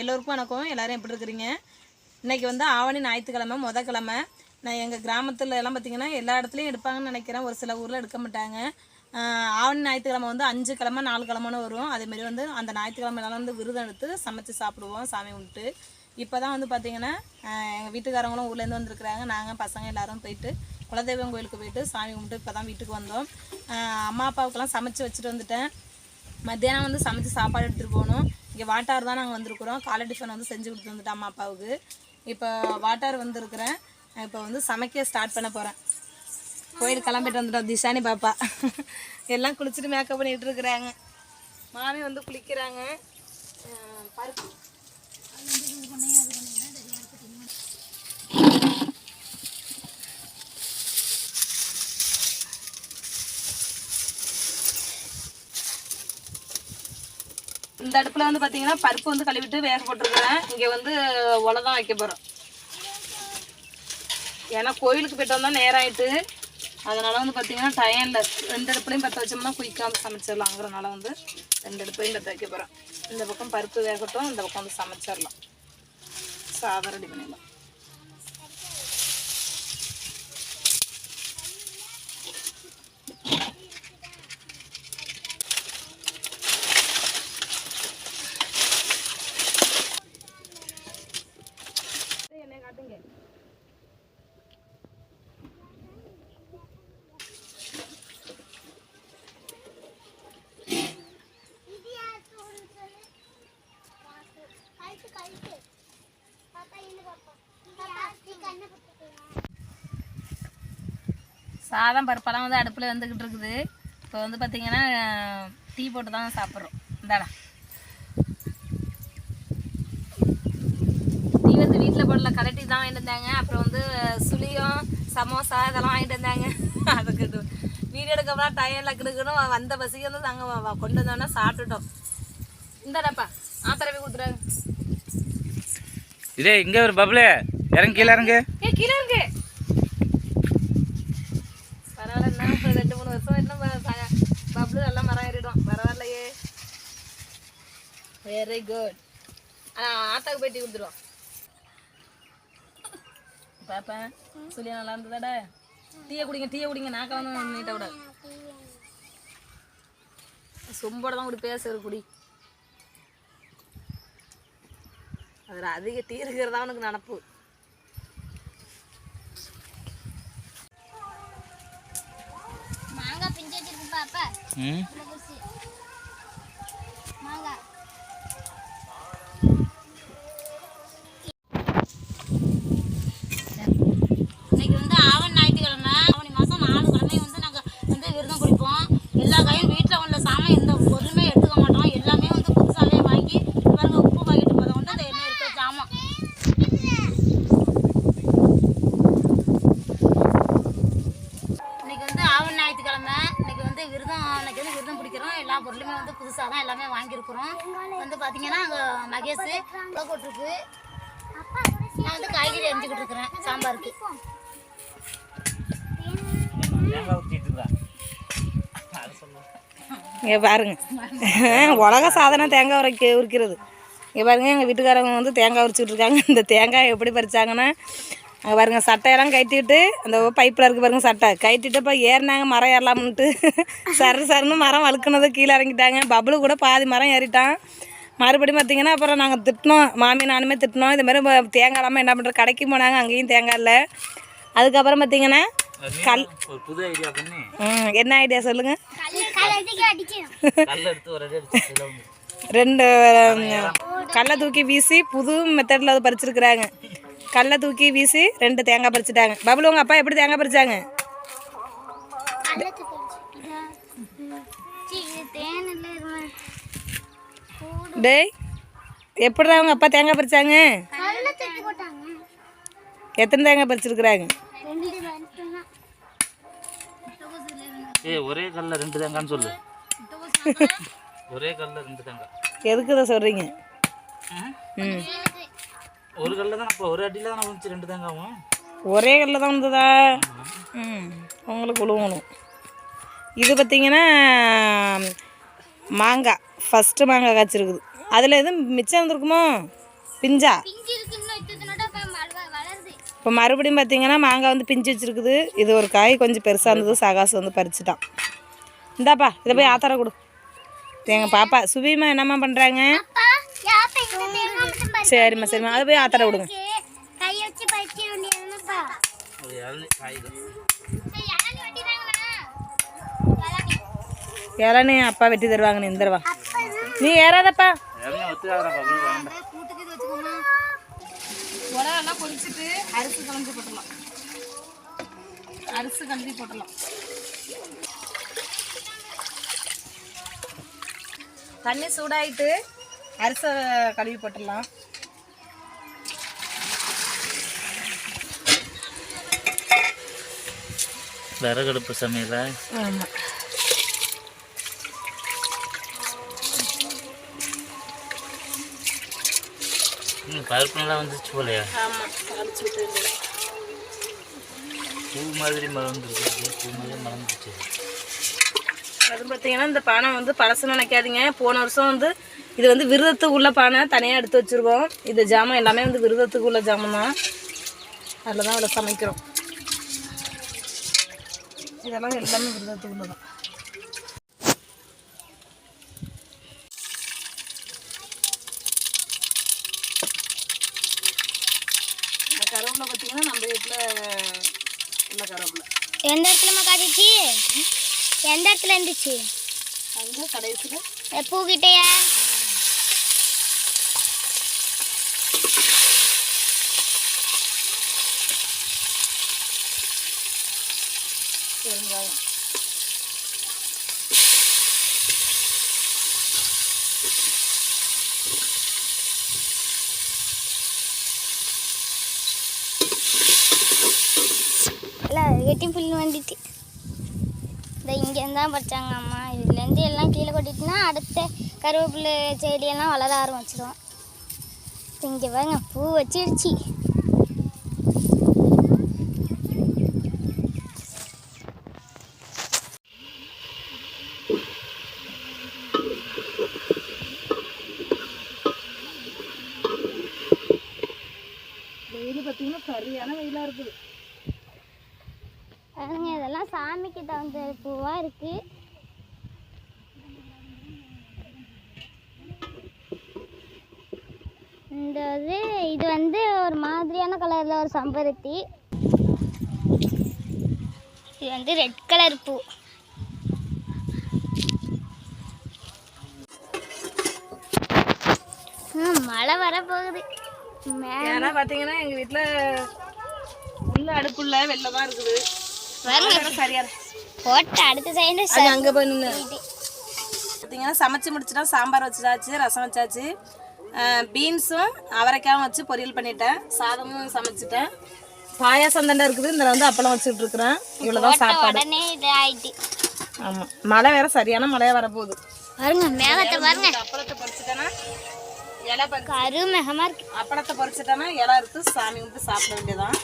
எல்லோருக்கும் வணக்கம். எல்லோரும் எப்படி இருக்கிறீங்க? இன்னைக்கு வந்து ஆவணி ஞாயிற்றுக்கிழமை முத கிழமை நான் எங்கள் கிராமத்தில் எல்லாம் பார்த்தீங்கன்னா எல்லா இடத்துலையும் எடுப்பாங்கன்னு நினைக்கிறேன். ஒரு சில ஊரில் எடுக்க மாட்டாங்க. ஆவணி ஞாயிற்றுக்கிழமை வந்து அஞ்சு கிழமை நாலு கிழமைன்னு வரும். அதேமாரி வந்து அந்த ஞாயிற்றுக்கிழமைலாம் வந்து விருதம் எடுத்து சமைச்சு சாப்பிடுவோம் சாமி கும்பிட்டு. இப்போ தான் வந்து பார்த்தீங்கன்னா எங்கள் வீட்டுக்காரங்களும் ஊர்லேருந்து வந்திருக்கிறாங்க. நாங்கள் பசங்க எல்லாரும் போயிட்டு குலதெய்வம் கோயிலுக்கு போயிட்டு சாமி கும்பிட்டு இப்போ தான் வீட்டுக்கு வந்தோம். அம்மா அப்பாவுக்கெல்லாம் சமைச்சு வச்சுட்டு வந்துட்டேன். மத்தியானம் வந்து சமைச்சு சாப்பாடு எடுத்துகிட்டு போகணும். இங்கே வாட்டார் தான் நாங்கள் வந்திருக்கிறோம். காலை டிஃபன் வந்து செஞ்சு கொடுத்து வந்துட்டேன் அம்மா அப்பாவுக்கு. இப்போ வாட்டார் வந்திருக்கிறேன். இப்போ வந்து சமைக்க ஸ்டார்ட் பண்ண போகிறேன் கோயில் கிளம்பிட்டு வந்துட்டோம் திஷானி பாப்பா. எல்லாம் குளிச்சுட்டு மேக்கப் பண்ணிகிட்டு இருக்கிறாங்க. மாமி வந்து குளிக்கிறாங்க. பருப்பு. இந்த அடுப்பில் வந்து பார்த்தீங்கன்னா பருப்பு வந்து கழுவிட்டு வேக போட்டிருக்கிறேன். இங்கே வந்து உலை தான் வைக்க போகிறோம் ஏன்னா கோயிலுக்கு போய்ட்டு வந்தால் நேரம் ஆயிட்டு. அதனால் வந்து பார்த்தீங்கன்னா டயனில் ரெண்டு அடுப்புலையும் பற்ற வச்சோம்னா குயிக்காக வந்து சமைச்சிடலாங்கிறனால வந்து ரெண்டு அடுப்புலையும் பற்ற வைக்க போகிறோம் இந்த பக்கம் பருப்பு வேகட்டும் இந்த பக்கம் வந்து சமைச்சிடலாம். சாதம் ரெடி பண்ணிடலாம். சாதம் பருப்பெல்லாம் வந்து அடுப்பில் வந்துக்கிட்டு இருக்குது. இப்போ வந்து பார்த்தீங்கன்னா டீ போட்டு தான் சாப்பிட்றோம். இந்தாடா. டீ வந்து வீட்டில் போடல கடை டீ தான் வாங்கிட்டு வந்தாங்க. அப்புறம் வந்து சுளியம் சமோசா இதெல்லாம் வாங்கிட்டு வந்தாங்க. அதுக்கு இது வீடியோ எடுக்கலாம் டயம் லக்குனுக்குன்னு வந்த பசிக்கு வந்து நாங்கள் கொண்டு வந்தோன்னா சாப்பிட்டுட்டோம். இந்தாடாப்பா ஆத்தரவே கொடுத்துறாங்க இதே இங்க ஒரு பப்ளு. இறங்கு கீழே இறங்கு. கீழே இருக்கு பரவாயில்ல என்ன இப்போ ரெண்டு மூணு வருஷம் இன்னும் பப்ளு நல்லா மரம் ஏறிடும். பரவாயில்லையே. வெரி குட் ஆ ஆத்தாக்கு போயிட்டு கொடுத்துருவோம் பாப்பா சொல்லி நல்லா இருந்ததாடா. டீயை குடிங்க டீயை குடிங்க. நான் கலந்து நீட்டை விட சொம்போட தான் குடி பேசுகிற குடி. அதில் அதிக டீ இருக்கிறதா உனக்கு நினப்பு மாங்காய் பிஞ்சு வச்சிருக்கு பாப்பா ம் மாங்காய் இன்னைக்கு வந்து ஆவணி ஞாயிற்றுக்கிழமை ஆவணி மாதம் நாலு கிழமையும் வந்து நாங்கள் வந்து விரதம் குடிப்போம் எல்லா காயும் வீட்டில் உள்ள சாமான் எந்த பொருளுமே எடுத்துக்க மாட்டோம் எல்லாமே வந்து புதுசாகவே வாங்கி பாருங்க உப்பு பாக்கெட்டு போதும் வந்து அந்த எண்ணெய் இருக்கிற சாமான் இன்னைக்கு வந்து ஆவணி ஞாயிற்றுக்கிழமை இன்னைக்கு வந்து விரதம் இன்னைக்கு வந்து விரதம் பிடிக்கிறோம் எல்லா பொருளுமே வந்து புதுசாக தான் எல்லாமே வாங்கியிருக்கிறோம் வந்து பார்த்தீங்கன்னா அங்கே மகேஷ் உள்ள போட்டிருக்கு நான் வந்து இருக்கிறேன் சாம்பாருக்கு. இங்கே பாருங்க. உலக சாதனை தேங்காய் உரைக்க உரிக்கிறது. இங்கே பாருங்க எங்கள் வீட்டுக்காரங்க வந்து தேங்காய் உரிச்சிட்டு இருக்காங்க. இந்த தேங்காய் எப்படி பறிச்சாங்கன்னா அங்கே பாருங்க சட்டையெல்லாம் கட்டிட்டு அந்த பைப்பில் இருக்கு பாருங்க சட்டை. கட்டிட்டு இப்போ ஏறினாங்க மரம் ஏறலாம்னுட்டு. சரு சருன்னு மரம் வழுக்குனது கீழே இறங்கிட்டாங்க. பபுளு கூட பாதி மரம் ஏறிட்டான். மறுபடியும் பார்த்தீங்கன்னா அப்புறம் நாங்கள் திட்டினோம் மாமி நானுமே திட்டினோம். இது மாதிரி தேங்காய் இல்லாமல் என்ன பண்ணுற கடைக்கு போனாங்க அங்கேயும் தேங்காய் இல்லை. அதுக்கப்புறம் பார்த்தீங்கன்னா கல் புது ஐடியா பண்ணி. என்ன ஐடியா வந்து ரெண்டு கல்லை தூக்கி வீசி புது மெத்தடில் அது பறிச்சிருக்கிறாங்க. கல்லை தூக்கி வீசி ரெண்டு தேங்காய் பறிச்சிட்டாங்க. பபுள் உங்கள் அப்பா எப்படி தேங்காய் பறிச்சாங்க? டேய் எப்படிடா அவங்க அப்பா தேங்காய் பறிச்சாங்க? எத்தனை தேங்காய் பறிச்சிருக்கிறாங்க? ஏய் ஒரே கல்ல ரெண்டு தேங்காய்னு சொல்லு. ஒரே கல்ல ரெண்டு தேங்காய். எதுக்கு இதை சொல்கிறீங்க ம்? ம். ஒரு கல்ல தான் அப்போ ஒரு அடியில் தானே வந்துச்சு ரெண்டு தேங்காவும்? ஒரே கல்லில் தான் வந்ததா? ம் உங்களுக்கு உழுவணும் இது பார்த்தீங்கன்னா மாங்காய். ஃபஸ்ட்டு மாங்காய் காய்ச்சிருக்குது. அதில் எதுவும் மிச்சம் இருந்திருக்குமோ? பிஞ்சா? இப்போ மறுபடியும் பார்த்தீங்கன்னா மாங்காய் வந்து பிஞ்சு வச்சிருக்குது. இது ஒரு காய் கொஞ்சம் பெருசாக இருந்தது. சகாசு வந்து பறிச்சுட்டான். இந்தாப்பா இதை போய் ஆத்தார கொடு. எங்கள் பாப்பா சுபிமா என்னம்மா பண்ணுறாங்க சரிம்மா சரிம்மா. அதை போய் ஆத்தார விடுங்க கை இளநீ அப்பா வெட்டி தருவாங்க நீ இந்த நீ ஏறாதப்பா. உலகெல்லாம் பொரிச்சிட்டு அரிசி கலந்து போட்டுடலாம். அரிசி கலந்து போட்டுடலாம். தண்ணி சூடாயிட்டு அரிசி கழுவி போட்டுடலாம். விறகடுப்பு சமையலா? ஆமாம் ம் பருப்பு நல்லா வந்துச்சு போலையா. ஆமாம் அரைச்சி விட்டு பூ மாதிரி மலர்ந்துருக்கு பூ மாதிரி மலர்ந்துச்சு அது பார்த்தீங்கன்னா இந்த பானை வந்து பழசு நினைக்காதீங்க. போன வருஷம் வந்து இது வந்து விரதத்துக்கு உள்ள பானை தனியாக எடுத்து வச்சுருக்கோம். இது ஜாமான் எல்லாமே வந்து விரதத்துக்கு உள்ள ஜாமான் தான். அதில் தான் அதில் சமைக்கிறோம். இதெல்லாம் எல்லாமே விரதத்துக்கு உள்ள தான் இந்த கருவேப்பிலை பார்த்தீங்கன்னா நம்ம வீட்டில் உள்ள கருவேப்பிலை எந்த இடத்துலமா காட்டுச்சு? எந்த இடத்துல இருந்துச்சு? அந்த கடைசியில். பூக்கிட்டயா பெருங்காயம் இல்லை கட்டி புல் வந்துட்டு. இந்த இங்கேருந்து தான் பறிச்சாங்க அம்மா. இதுலேருந்து எல்லாம் கீழே கொட்டிட்டுனா அடுத்த கருவேப்பிலை செடியெல்லாம் வளர ஆரம்பிச்சிடும். இங்கே பாருங்க பூ வச்சிருச்சு. வெயில் பார்த்தீங்கன்னா சரியான வெயிலாக இருக்குது. அதெல்லாம் சாமிக்கு தகுந்த பூவாக இருக்குது இந்த இது இது வந்து ஒரு மாதிரியான கலரில் ஒரு சம்பருத்தி. இது வந்து ரெட் கலர் பூ. மழை வர போகுது ஏன்னா பார்த்தீங்கன்னா எங்கள் வீட்டில் உள்ள அடுப்புள்ள வெளில தான் இருக்குது. போட்டு அடுத்த சைடு அங்கே நின்று பார்த்தீங்கன்னா சமைச்சு முடிச்சுட்டா சாம்பார் வச்சாச்சு ரசம் வச்சாச்சு. பீன்ஸும் அவரைக்காயும் வச்சு பொரியல் பண்ணிட்டேன். சாதமும் சமைச்சிட்டேன். பாயாசம் தண்டை இருக்குது. இந்த வந்து அப்பளம் வச்சுட்டு இருக்கிறேன். இவ்வளோதான் சாப்பாடு. ஆமாம் மழை வேற சரியான மழையாக வரப்போகுது. பாருங்க மேகத்தை பாருங்க. அப்பளத்தை பொரிச்சிட்டேன்னா இலை கரு மேகமா இருக்கு. அப்பளத்தை பொரிச்சிட்டேன்னா இலை அறுத்து சாமி கும்பிட்டு சாப்பிட வேண்டியதான்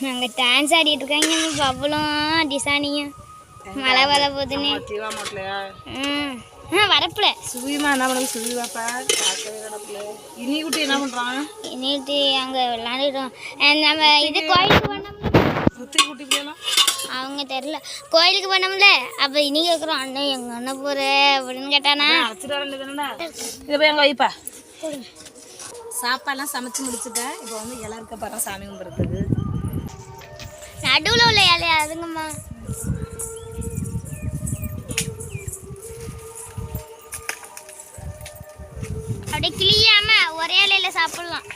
நாங்க டான்ஸ் ஆடிட்டு இருக்காங்க பவ்வளம் டிசானிங்க மழை வர ம். ஆ வரப்புல. சுவிமா என்ன பண்ணுது? சுவிமாப்பா பார்க்கவே இனி குட்டி என்ன பண்ணுறான் நேற்று அங்கே விளாண்டுட்டோம் நம்ம இது கோயிலுக்கு பண்ணோம்ல சுத்தி குட்டி பிள்ளைலாம் அவங்க தெரில கோயிலுக்கு பண்ணோம்ல அப்போ இனி கேட்குறோம் அண்ணன் எங்க அண்ணன் போகிற அப்படின்னு கேட்டானா. இதை போய் அங்கே வைப்பா. சாப்பாடுலாம் சமைச்சு முடிச்சுட்டேன். இப்போ வந்து இலை இருக்க பாரு சாமி கும்பிட்றதுக்கு. நடுவில் உள்ள இலையா? அதுங்கம்மா. அப்படியே கிளியாம ஒரே இலையில சாப்பிடலாம்.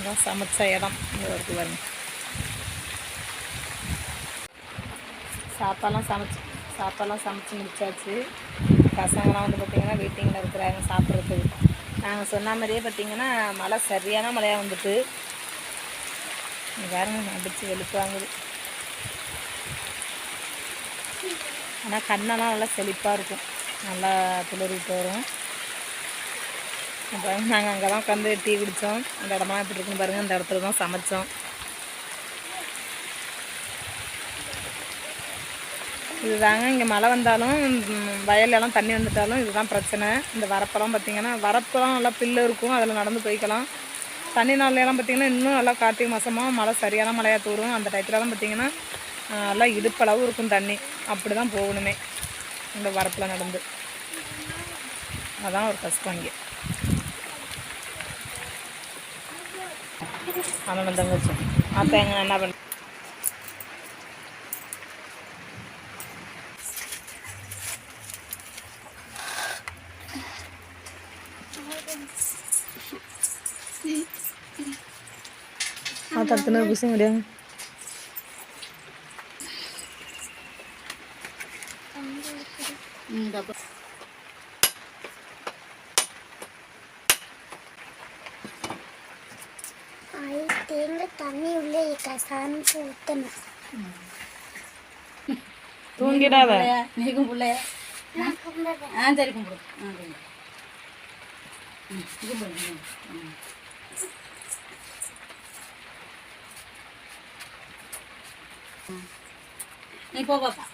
அதான் சமைச்ச இடம். இங்கே இருக்கு பாருங்க. சாப்பாடெல்லாம் சமைச்சு சாப்பாடெல்லாம் சமைச்சு முடிச்சாச்சு. பசங்களாம் வந்து பார்த்திங்கன்னா வெயிட்டிங்கில் இருக்கிறாங்க சாப்பிட்றதுக்கு. நாங்கள் சொன்ன மாதிரியே பார்த்திங்கன்னா மழை சரியான மழையாக வந்துட்டு இங்க பாருங்க அடித்து வெளுப்பு வாங்குது. ஆனால் கண்ணெல்லாம் நல்லா செழிப்பாக இருக்கும். நல்லா துளிர்விட்டு வரும். அப்புறம் நாங்கள் அங்கே தான் உட்காந்து டீ குடித்தோம். அந்த இடமா எப்படி இருக்குன்னு பாருங்கள் அந்த இடத்துல தான் சமைச்சோம். இதுதாங்க. இங்கே மழை வந்தாலும் வயல்லலாம் தண்ணி வந்துட்டாலும் இதுதான் பிரச்சனை. இந்த வரப்பெல்லாம் பார்த்திங்கன்னா வரப்பெல்லாம் நல்லா பில்லு இருக்கும். அதில் நடந்து போய்க்கலாம். தண்ணி நாள்லாம் பார்த்திங்கன்னா இன்னும் நல்லா கார்த்திகை மாதமாக மழை சரியான மழையாக தூரும் அந்த டயத்துலலாம் பார்த்திங்கன்னா நல்லா இடுப்பளவு இருக்கும் தண்ணி. அப்படி தான் போகணுமே. இந்த வரப்பில் நடந்து. அதான் ஒரு கஷ்டம் இங்கே. அண்ணன் தங்கச்சி அப்போ எங்க என்ன பண்ண மாத்தாடுத்துன்னு குசி முடியாது இந்த தேங்காய் தண்ணி உள்ளே சாமிக்கு ஊற்றணும் தூங்கிடாத. நீ கும்பிடலையா ஆ சரி கும்பிடு. ஆ கும்பிடு. நீ போ பாப்பா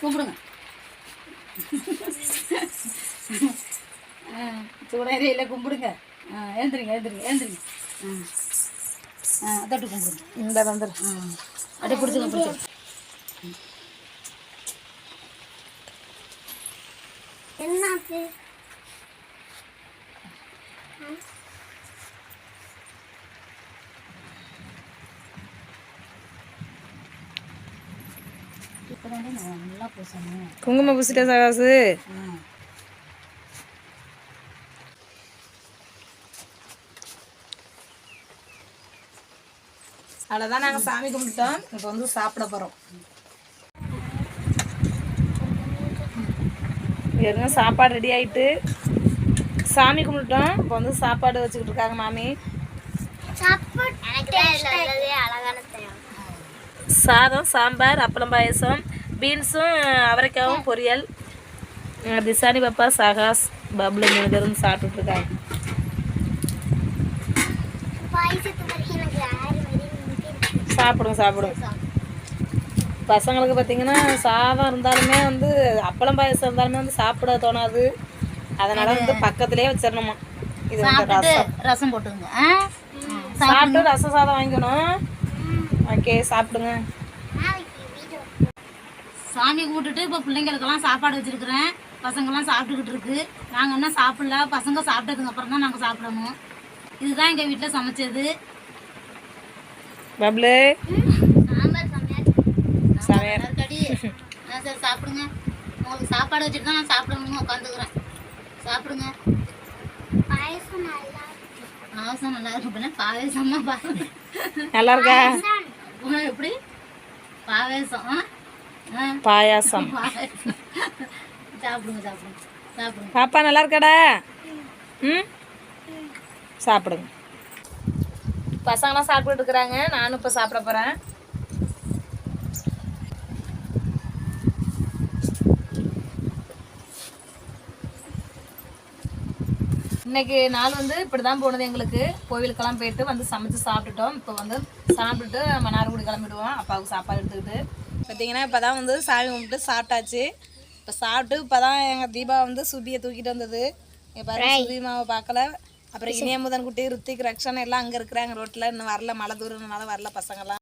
கும்பிடுங்க. இல்லை கும்பிடுங்க. ஆ எழுந்திரிங்க எழுந்திரிங்க எழுந்திரிங்க. ஆ. தட்டு கும்பிடுங்க இந்த வந்துரு ஆ அப்படியே பிடிச்சுங்க பிடிச்சுங்க என்னாச்சு? குங்குமம் பூசிட்டே சகாசு. அவ்வளோதான் நாங்கள் சாமி கும்பிட்டோம். இப்போ வந்து சாப்பிட போகிறோம் இருங்க சாப்பாடு ரெடி ஆயிட்டு சாமி கும்பிட்டோம். இப்போ வந்து சாப்பாடு வச்சுக்கிட்டு இருக்காங்க மாமி. சாதம் சாம்பார் அப்பளம் பாயசம் பீன்ஸும் அவரைக்காவும் பொரியல். திசானி பாப்பா சகாஸ் பப்ளு மூணு பேரும் சாப்பிட்டுட்டு இருக்காங்க. சாப்பிடுங்க சாப்பிடுங்க. பசங்களுக்கு பார்த்தீங்கன்னா சாதம் இருந்தாலுமே வந்து அப்பளம் பாயசம் இருந்தாலுமே வந்து சாப்பிட தோணாது. அதனால வந்து பக்கத்துலேயே வச்சிடணுமா இது வந்து ரசம். ரசம் போட்டுங்க சாப்பிட்டு ரசம் சாதம் வாங்கிக்கணும். ஓகே சாப்பிடுங்க. சாமி கும்பிட்டுட்டு இப்போ பிள்ளைங்களுக்கெல்லாம் சாப்பாடு வச்சிருக்கிறேன். பசங்கெல்லாம் சாப்பிட்டுக்கிட்டு இருக்கு. நாங்கள் என்ன சாப்பிடல. பசங்க சாப்பிட்டதுக்கு அப்புறம் தான் நாங்கள் சாப்பிடணும். இதுதான் எங்கள் வீட்டில் சமைச்சது. பப்ளு. ஆ சரி சாப்பிடுங்க. உங்களுக்கு சாப்பாடு வச்சுட்டு தான் நான் சாப்பிடணும்னு உட்காந்துக்கிறேன். சாப்பிடுங்க. பாயசம் நல்லா இருக்கு. நல்லா இருக்கும் பின்ன பாவேசமா பா நல்லா இருக்கா? எப்படி? பாயாசம் பாவேசம் சாப்பிடுங்க சாப்பிடுங்க. சாப்பிடுங்க. பாப்பா நல்லா இருக்காடா? ம்? சாப்பிடுங்க. பசங்களாம் சாப்பிட்டுட்டு இருக்கிறாங்க நானும் இப்போ சாப்பிட போகிறேன் இன்னைக்கு நாள் வந்து இப்படி தான் போனது எங்களுக்கு. கோவிலுக்கெல்லாம் போயிட்டு வந்து சமைச்சு சாப்பிட்டுட்டோம். இப்போ வந்து சாப்பிட்டுட்டு மன்னார்குடி கிளம்பிடுவோம். அப்பாவுக்கு சாப்பாடு எடுத்துக்கிட்டு. பார்த்தீங்கன்னா இப்போ தான் வந்து சாமி கும்பிட்டு சாப்பிட்டாச்சு. இப்போ சாப்பிட்டு இப்போ தான் எங்கள் தீபா வந்து சுபியை தூக்கிட்டு வந்தது. இங்கே பாருங்க பார்க்கல. அப்புறம் இனியமுதன் குட்டி ருத்திக் ரக்ஷன் எல்லாம் அங்கே இருக்கிறாங்க. ரோட்டில் இன்னும் வரல. மழை தூரம்னால வரல பசங்கள்லாம்